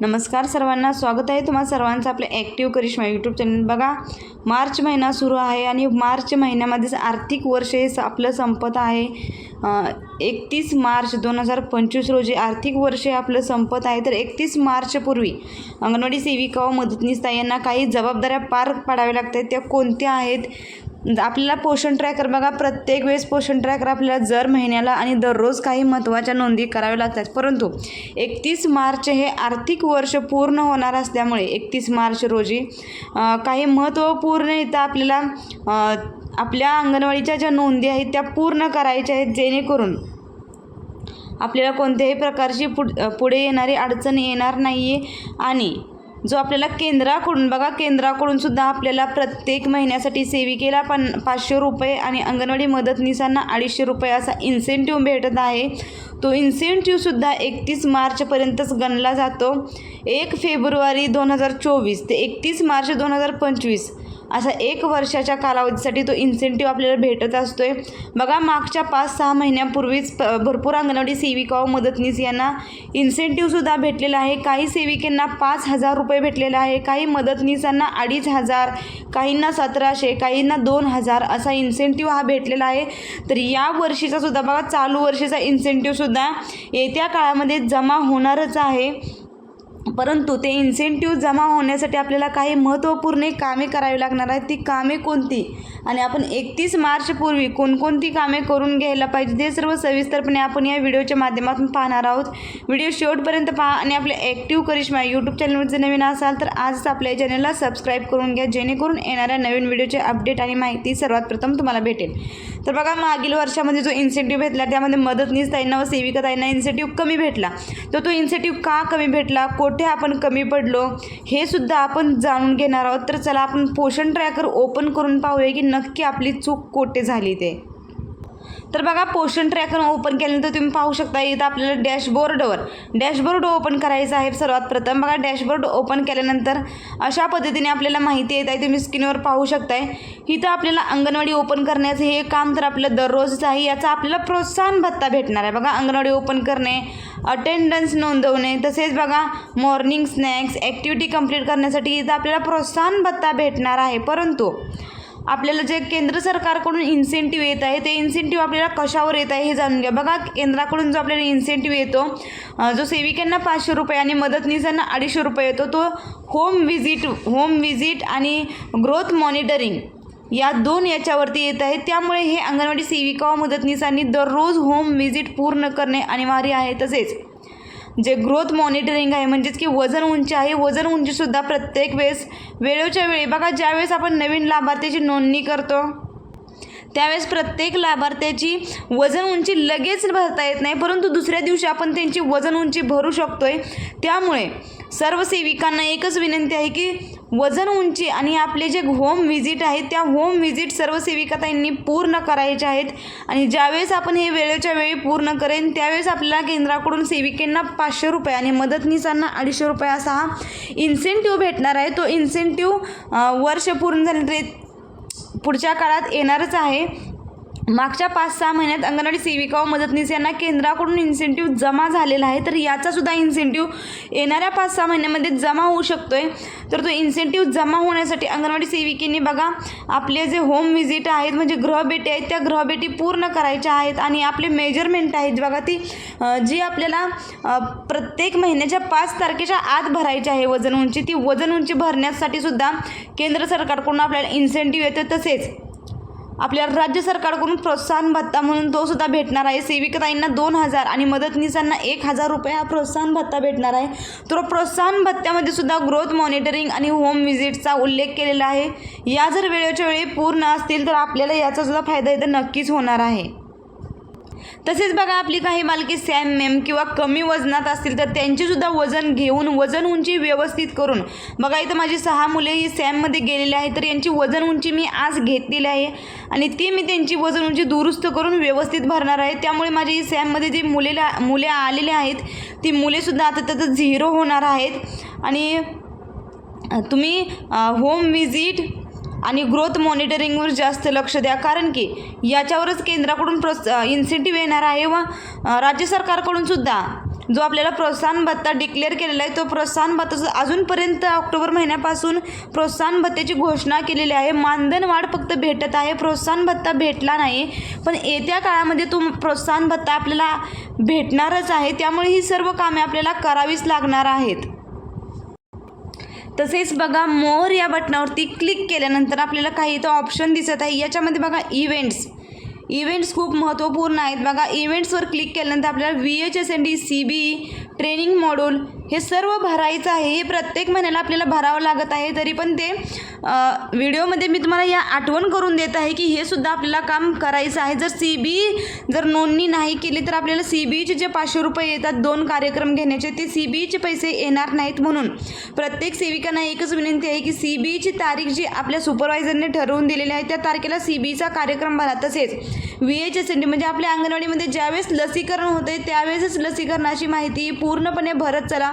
नमस्कार सर्वांना. स्वागत आहे तुम्हा सर्वांचं आपल्या ॲक्टिव्ह करिश्मा यूट्यूब चॅनल बघा मार्च महिना सुरू आहे आणि मार्च महिन्यामध्येच आर्थिक वर्ष हे स- आपलं संपत आहे. एकतीस मार्च दोन हजार पंचवीस रोजी आर्थिक वर्ष हे आपलं संपत आहे. तर एकतीस मार्चपूर्वी अंगणवाडी सेविका व मदतनीस यांना काही जबाबदाऱ्या पार पाडाव्या लागतात. त्या कोणत्या आहेत? आपल्याला पोषण ट्रॅकर बघा प्रत्येक वेळेस पोषण ट्रॅकर आपल्याला दर महिन्याला आणि दररोज काही महत्त्वाच्या नोंदी कराव्या लागतात. परंतु एकतीस मार्च हे आर्थिक वर्ष पूर्ण होणार असल्यामुळे एकतीस मार्च रोजी काही महत्त्वपूर्ण इथं आपल्याला आपल्या अंगणवाडीच्या ज्या नोंदी आहेत त्या पूर्ण करायच्या आहेत जेणेकरून आपल्याला कोणत्याही प्रकारची पुढ पुढे येणारी अडचण येणार नाही आहे आणि जो आपल्याला केंद्राकडून बघा केंद्राकडून सुद्धा आपल्याला प्रत्येक महिन्यासाठी सेविकेला पन पाचशे रुपये आणि अंगणवाडी मदतनीसांना अडीचशे रुपये असा इन्सेंटिव्ह भेटत आहे. तो इन्सेंटिव्हसुद्धा एकतीस मार्चपर्यंतच गणला जातो. एक फेब्रुवारी दोन हजार चोवीस ते एकतीस मार्च दोन हजार पंचवीस असा एक वर्षाच्या कालावधीसाठी तो इन्सेंटिव्ह आपल्याला भेटत असतोय. बघा मागच्या पाच सहा महिन्यापूर्वीच प भरपूर अंगणवाडी सेविका व मदतनीस यांना इन्सेंटिव्हसुद्धा भेटलेला आहे. काही सेविकांना पाच हजार रुपये भेटलेला आहे. काही मदतनीसांना अडीच हजार काहींना सतराशे काहींना दोन हजार असा इन्सेंटिव्ह हा भेटलेला आहे. तर या वर्षीचा सुद्धा बघा चालू वर्षीचा इन्सेंटिव्हसुद्धा येत्या काळामध्ये जमा होणारच आहे. परंतु ते इन्सेंटिव्ह जमा होण्यासाठी आपल्याला काही महत्त्वपूर्ण कामे करावी लागणार आहेत. ती कामे कोणती? आणि आपण एकतीस मार्चपूर्वी कोणकोणती कामे करून घ्यायला पाहिजे ते सर्व सविस्तरपणे आपण या व्हिडिओच्या माध्यमातून पाहणार आहोत. व्हिडिओ शेवटपर्यंत पहा आणि आपल्या ॲक्टिव्ह करिश्मा यूट्यूब चॅनलवर जर नवीन असाल तर आजच आपल्या या चॅनलला सबस्क्राईब करून घ्या जेणेकरून येणाऱ्या नवीन व्हिडिओचे अपडेट आणि माहिती सर्वात प्रथम तुम्हाला भेटेल. तर बघा मागील वर्षामध्ये जो इन्सेंटिव्ह भेटला त्यामध्ये मदतनीस ताईंना व सेविका ताईंना इन्सेंटिव्ह कमी भेटला. तर तो इन्सेंटिव्ह का कमी भेटला? कोट कुठे आपण कमी पडलो हे सुद्धा आपण जाणून घेणार आहोत. तर चला आपण पोषण ट्रॅकर ओपन करून पाहूया की नक्की आपली चूक कोठे झाली ते. तर बघा पोषण ट्रॅकर ओपन केल्यानंतर तुम्ही पाहू शकता इथं आपल्याला डॅशबोर्डवर डॅशबोर्ड ओपन करायचं आहे सर्वात प्रथम. बघा डॅशबोर्ड ओपन केल्यानंतर अशा पद्धतीने आपल्याला माहिती येत आहे तुम्ही स्क्रीनवर पाहू शकताय. इथं आपल्याला अंगणवाडी ओपन करण्याचं हे काम तर आपलं दररोजच आहे याचा आपल्याला प्रोत्साहन भत्ता भेटणार आहे. बघा अंगणवाडी ओपन करणे अटेंडन्स नोंदवणे तसेच बघा मॉर्निंग स्नॅक्स ॲक्टिव्हिटी कंप्लीट करण्यासाठी इथं आपल्याला प्रोत्साहन भत्ता भेटणार आहे. परंतु आपल्याला जे केंद्र सरकारकडून इन्सेंटिव्ह येत आहे ते इन्सेंटिव्ह आपल्याला कशावर येत आहे हे जाणून घ्या. बघा केंद्राकडून जो आपल्याला इन्सेंटिव्ह येतो जो सेविकांना पाचशे रुपये आणि मदतनीसांना अडीचशे रुपये येतो तो होम विजिट होम विजिट आणि ग्रोथ मॉनिटरिंग या दोन याच्यावरती येत आहे. त्यामुळे हे अंगणवाडी सेविका व मदतनीसांनी दररोज होम व्हिजिट पूर्ण करणे अनिवार्य आहे. तसेच जे ग्रोथ मॉनिटरिंग आहे म्हणजेच की वजन उंची आहे वजन उंचीसुद्धा प्रत्येक वेळेस वेळोच्या वेळी. बघा ज्यावेळेस आपण नवीन लाभार्थीची नोंदणी करतो त्यावेळेस प्रत्येक लाभार्थ्याची वजन उंची लगेच भरता येत नाही परंतु दुसऱ्या दिवशी आपण त्यांची वजन उंची भरू शकतो आहे त्यामुळे सर्व सेविकांना एकच विनंती आहे की वजन उंची आणि आपले जे होम व्हिजिट आहेत त्या होम व्हिजिट सर्व सेविकाताईंनी पूर्ण करायचे आहेत. आणि ज्यावेळेस आपण हे वेळेच्या वेळी पूर्ण करेन त्यावेळेस आपल्याला केंद्राकडून सेविकेंना पाचशे रुपये आणि मदतनीसांना अडीचशे रुपये असा हा इन्सेंटिव्ह भेटणार आहे. तो इन्सेंटिव्ह वर्ष पूर्ण झाल्यानंतर पुढच्या काळात येणारच आहे. मागच्या पाच सहा महिन्यात अंगणवाडी सेविका व मदतनीस यांना केंद्राकडून इन्सेंटिव्ह जमा झालेला आहे. तर याचा सुद्धा इन्सेंटिव्ह येणाऱ्या पाच सहा महिन्यामध्ये जमा होऊ शकतो आहे तर तो इन्सेंटिव्ह जमा होण्यासाठी अंगणवाडी सेविकेने बघा आपले जे होम व्हिजिट आहेत म्हणजे गृहभेटी आहेत त्या गृहभेटी पूर्ण करायच्या आहेत आणि आपले मेजरमेंट आहेत. बघा ती जी आपल्याला प्रत्येक महिन्याच्या पाच तारखेच्या आत भरायची आहे वजन उंची ती वजन उंची भरण्यासाठी सुद्धा केंद्र सरकारकडून आपल्याला इन्सेंटिव्ह येते तसेच. आपल्याला राज्य सरकारकडून प्रोत्साहन भत्ता म्हणून तो सुद्धा भेटणार आहे. सेविकताईंना दोन हजार आणि मदतनीसांना एक हजार रुपये हा प्रोत्साहन भत्ता भेटणार आहे. तर प्रोत्साहन भत्त्यामध्ये सुद्धा ग्रोथ मॉनिटरिंग आणि होम व्हिजिटचा उल्लेख केलेला आहे. या जर वेळेच्या वेळी पूर्ण असतील तर आपल्याला याचा सुद्धा फायदा इथं नक्कीच होणार आहे. तसेच बघा आपली काही मालकी सॅम मेम किंवा कमी वजनात असतील तर त्यांचीसुद्धा वजन घेऊन वजन उंची व्यवस्थित करून बघा इथं माझी सहा मुले ही सॅममध्ये गेलेली आहे तर यांची वजन उंची मी आज घेतलेली आहे आणि ती मी त्यांची वजन उंची दुरुस्त करून व्यवस्थित भरणार आहे. त्यामुळे माझी ही सॅममध्ये जी मुलेला मुले आलेली आहेत ती मुलेसुद्धा आता त्याचं झिरो होणार आहेत. आणि तुम्ही होम विजिट आणि ग्रोथ मॉनिटरिंगवर जास्त लक्ष द्या. कारण की याच्यावरच केंद्राकडून प्रोत्स इन्सेंटिव्ह येणार आहे व राज्य सरकारकडून सुद्धा जो आपल्याला प्रोत्साहन भत्ता डिक्लेअर केलेला आहे तो प्रोत्साहन भत्ता अजूनपर्यंत ऑक्टोबर महिन्यापासून प्रोत्साहन भत्त्याची घोषणा केलेली आहे. मानधन वाढ फक्त भेटत आहे प्रोत्साहन भत्ता भेटला नाही. पण येत्या काळामध्ये तो प्रोत्साहन भत्ता आपल्याला भेटणारच आहे. त्यामुळे ही सर्व कामे आपल्याला करावीच लागणार आहेत. तसेच बघा मोर या बटनावरती क्लिक केल्यानंतर आपल्याला काही इथं ऑप्शन दिसत आहे. याच्यामध्ये बघा इव्हेंट्स इव्हेंट्स खूप महत्त्वपूर्ण आहेत. बघा इव्हेंट्सवर क्लिक केल्यानंतर आपल्याला V H S N D C B training module हे सर्व भरायचं आहे. हे प्रत्येक महिन्याला आपल्याला भरावं लागत आहे. तरी पण ते व्हिडिओमध्ये मी तुम्हाला या आठवण करून देत आहे की हे सुद्धा आपल्याला काम करायचं आहे. जर सी बी जर नोंदणी नाही केली तर आपल्याला सी बीचे जे पाचशे रुपये येतात दोन कार्यक्रम घेण्याचे ते सी बीचे पैसे येणार नाहीत म्हणून. प्रत्येक सेविकांना एकच विनंती आहे की सी बीची तारीख जी आपल्या सुपरवायझरने ठरवून दिलेली आहे त्या तारखेला सी बीचा कार्यक्रम भरा. तसेच V H S N D म्हणजे आपल्या अंगणवाडीमध्ये ज्यावेळेस लसीकरण होते त्यावेळेसच लसीकरणाची माहिती पूर्णपणे भरत चला.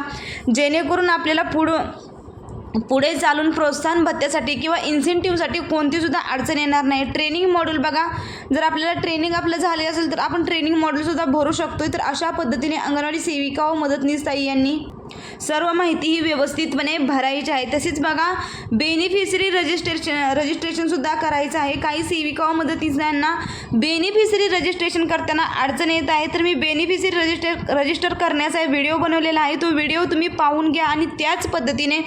जेणेकरून आपल्याला पुढं पुढे चालून प्रोत्साहन भत्त्यासाठी किंवा इन्सेंटिव्हसाठी कोणतीसुद्धा अडचण येणार नाही. ट्रेनिंग मॉड्यूल बघा जर आपल्याला ट्रेनिंग आपलं झाले असेल तर आपण ट्रेनिंग मॉड्यूलसुद्धा भरू शकतो तर अशा पद्धतीने अंगणवाडी सेविका व मदतनीस ताई यांनी सर्व माहिती ही व्यवस्थितपणे भरायची आहे. तसेच बघा बेनिफिशरी रजिस्ट्रेशन रजिस्ट्रेशनसुद्धा करायचं आहे. काही सेविका व मदतनीसांना बेनिफिशरी रजिस्ट्रेशन करताना अडचण येत आहे. तर मी बेनिफिशरी रजिस्टर रजिस्टर करण्याचा व्हिडिओ बनवलेला आहे. तो व्हिडिओ तुम्ही पाहून घ्या आणि त्याच पद्धतीने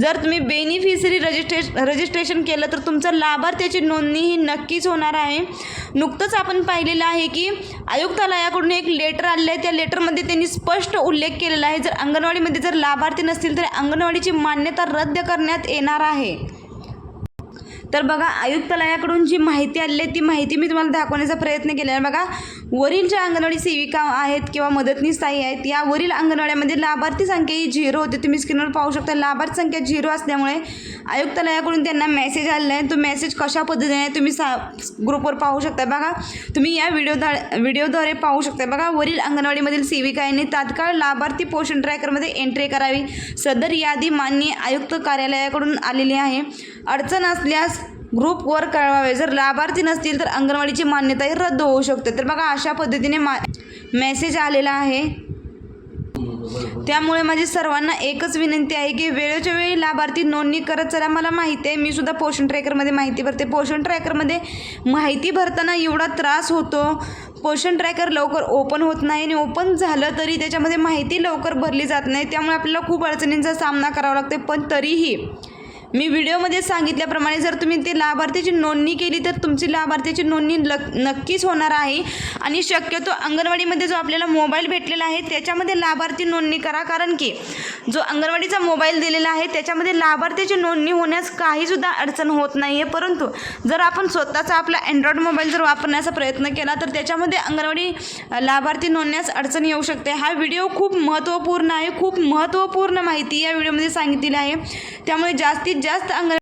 जर तुम्ही बेनिफिशरी रजिस्ट्रे रजिस्ट्रेशन केलं तर तुमचं लाभार्थ्याची नोंदणी ही नक्कीच होणार आहे. नुकतंच आपण पाहिलेलं आहे की आयुक्तालयाकडून एक लेटर आलेलं आहे. त्या लेटरमध्ये त्यांनी स्पष्ट उल्लेख केलेला आहे. जर अंगणवाडीमध्ये जर लाभार्थी नसतील तर अंगणवाडीची मान्यता रद्द करण्यात येणार आहे. तर बघा आयुक्तालयाकडून जी माहिती आलेली आहे ती माहिती मी तुम्हाला दाखवण्याचा प्रयत्न केला आहे. बघा वरील ज्या अंगणवाडी सेविका आहेत किंवा मदतनीस ताई आहेत या वरील अंगणवाड्यामध्ये लाभार्थी संख्या ही झिरो होते. तुम्ही स्क्रीनवर पाहू शकता लाभार्थी संख्या झिरो असल्यामुळे आयुक्तालयाकडून त्यांना मेसेज आलेला आहे. तो मेसेज कशा पद्धतीने आहे तुम्ही सा ग्रुपवर पाहू शकता. बघा तुम्ही या व्हिडिओद्वा व्हिडिओद्वारे पाहू शकता. बघा वरील अंगणवाडीमधील सेविका यांनी तात्काळ लाभार्थी पोषण ट्रॅकरमध्ये एंट्री करावी. सदर यादी मान्य आयुक्त कार्यालयाकडून आलेली आहे. अडचण असल्यास ग्रुपवर कळवावे. जर लाभार्थी नसतील तर अंगणवाडीची मान्यताही रद्द होऊ शकते. तर बघा अशा पद्धतीने मा मेसेज आलेला आहे. त्यामुळे माझी सर्वांना एकच विनंती आहे की वेळेच्या वेळी लाभार्थी नोंदणी करत चला. मला माहिती आहे मी सुद्धा पोषण ट्रॅकरमध्ये माहिती भरते. पोषण ट्रॅकरमध्ये माहिती भरताना एवढा त्रास होतो. पोषण ट्रॅकर लवकर ओपन होत नाही आणि ओपन झालं तरी त्याच्यामध्ये माहिती लवकर भरली जात नाही. त्यामुळे आपल्याला खूप अडचणींचा सामना करावा लागतो पण तरीही मी व्हिडिओमध्ये सांगितल्याप्रमाणे जर तुम्ही ते लाभार्थीची नोंदणी केली तर तुमची लाभार्थीची नोंदणी लक नक्कीच होणार आहे. आणि शक्यतो अंगणवाडीमध्ये जो आपल्याला मोबाईल भेटलेला आहे त्याच्यामध्ये लाभार्थी नोंदणी करा. कारण की जो अंगणवाडीचा मोबाईल दिलेला आहे त्याच्यामध्ये लाभार्थीची नोंदणी होण्यास काहीसुद्धा अडचण होत नाही आहे परंतु जर आपण स्वतःचा आपला अँड्रॉइड मोबाईल जर वापरण्याचा प्रयत्न केला तर त्याच्यामध्ये अंगणवाडी लाभार्थी नोंदण्यास अडचण येऊ शकते. हा व्हिडिओ खूप महत्त्वपूर्ण आहे. खूप महत्त्वपूर्ण माहिती या व्हिडिओमध्ये सांगितलेली आहे. त्यामुळे जास्तीत जास्त अंगण